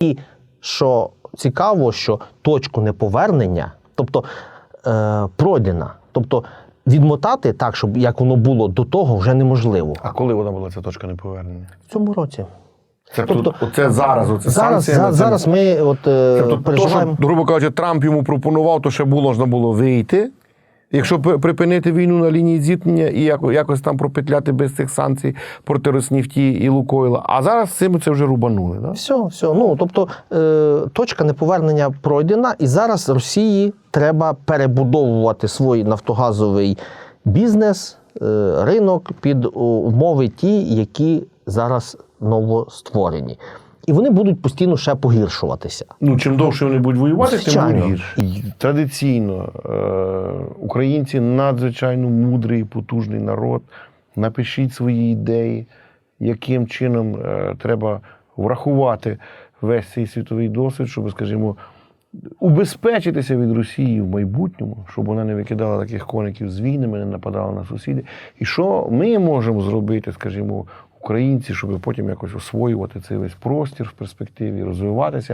І що цікаво, що точку неповернення, тобто е, пройдена, тобто відмотати так, щоб як воно було до того, вже неможливо. А коли вона була ця точка неповернення? В цьому році. Це Тобто- тут, оце зараз, оце Зараз, санкція. за, зараз ми от, е, Тобто, то, що, грубо кажучи, Трамп йому пропонував, то ще було можна було вийти. Якщо припинити війну на лінії зіткнення і якось там пропетляти без цих санкцій проти Роснефті і Лукойла. А зараз цим це вже рубанули. Да? Все, все. Ну тобто е, точка неповернення пройдена, і зараз Росії треба перебудовувати свій нафтогазовий бізнес, е, ринок під умови ті, які зараз новостворені. І вони будуть постійно ще погіршуватися. Ну, чим довше вони будуть воювати, тим буде гірше. Традиційно е, українці надзвичайно мудрий, і потужний народ. Напишіть свої ідеї, яким чином е, треба врахувати весь цей світовий досвід, щоб, скажімо, убезпечитися від Росії в майбутньому, щоб вона не викидала таких коників з війнами, не нападала на сусідів. І що ми можемо зробити, скажімо, українці, щоб потім якось освоювати цей весь простір в перспективі, розвиватися.